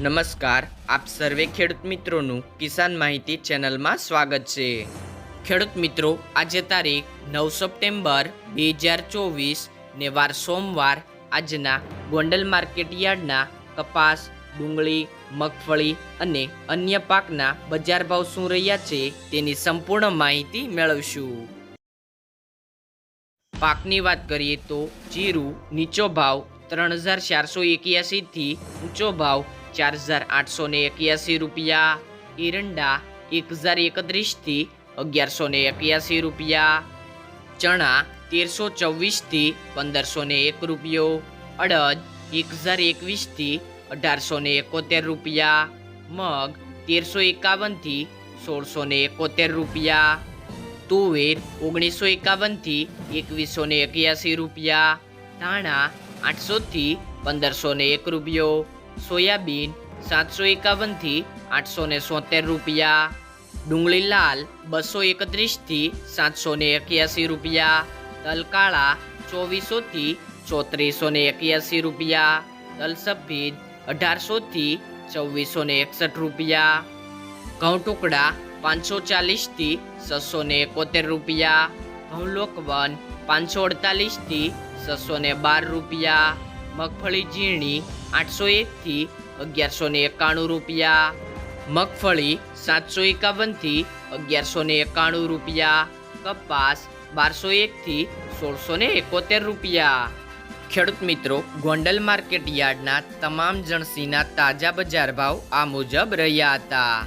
નમસ્કાર, આપ સર્વે ખેડૂત મિત્રોનું કિસાન માહિતી ચેનલમાં સ્વાગત છે. ખેડૂત મિત્રો, આજે તારીખ નવ સપ્ટેમ્બર બે હજાર ચોવીસ ને વાર સોમવાર આજના ગોંડલ માર્કેટ યાર્ડના કપાસ, ડુંગળી, મગફળી અને અન્ય પાકના બજાર ભાવ શું રહ્યા છે તેની સંપૂર્ણ માહિતી મેળવશું. પાકની વાત કરીએ તો જીરું નીચો ભાવ ત્રણ હજાર ચારસો એક્યાસીથી ઊંચો ભાવ ચાર હજાર આઠસો ને એક્યાસી રૂપિયા. એરંડા એક હજાર એકત્રીસથી અગિયારસો ને એક્યાસી રૂપિયા. ચણા તેરસો ચોવીસથી પંદરસો ને એક રૂપિયો. અડદ એક હજાર એકવીસથી અઢારસો ને એકોતેર રૂપિયા. મગ તેરસો એકાવનથી સોળસો ને એકોતેર રૂપિયા. તુવેર ઓગણીસો એકાવનથી એકવીસો ને એક્યાસી રૂપિયા. ધાણા આઠસોથી પંદરસો ને એક રૂપિયો. સોયાબીન સાતસો એકાવનથી આઠસો ને સોતેર રૂપિયા. ડુંગળી લાલ બસો એકત્રીસથી સાતસો ને એક્યાસી રૂપિયા. તલ કાળા ચોવીસોથી ચોત્રીસો ને એક્યાસી રૂપિયા. તલ અઢારસોથી ચૌવીસો ને એકસઠ રૂપિયા. ઘઉં ટુકડા પાંચસો ચાલીસથી છસો ને એકોતેર રૂપિયા. ઘઉં લોકવન પાંચસો અડતાલીસથી છસો ને બાર રૂપિયા. મગફળી ઝીણી આઠસો એકથી અગિયારસો ને એકાણું રૂપિયા. મગફળી સાતસો એકાવનથી અગિયારસો ને એકાણું રૂપિયા. કપાસ બારસો એકથી સોળસો ને એકોતેર રૂપિયા. ખેડૂત મિત્રો, ગોંડલ માર્કેટ યાર્ડના તમામ જણસીના તાજા બજાર ભાવ આ મુજબ રહ્યા હતા.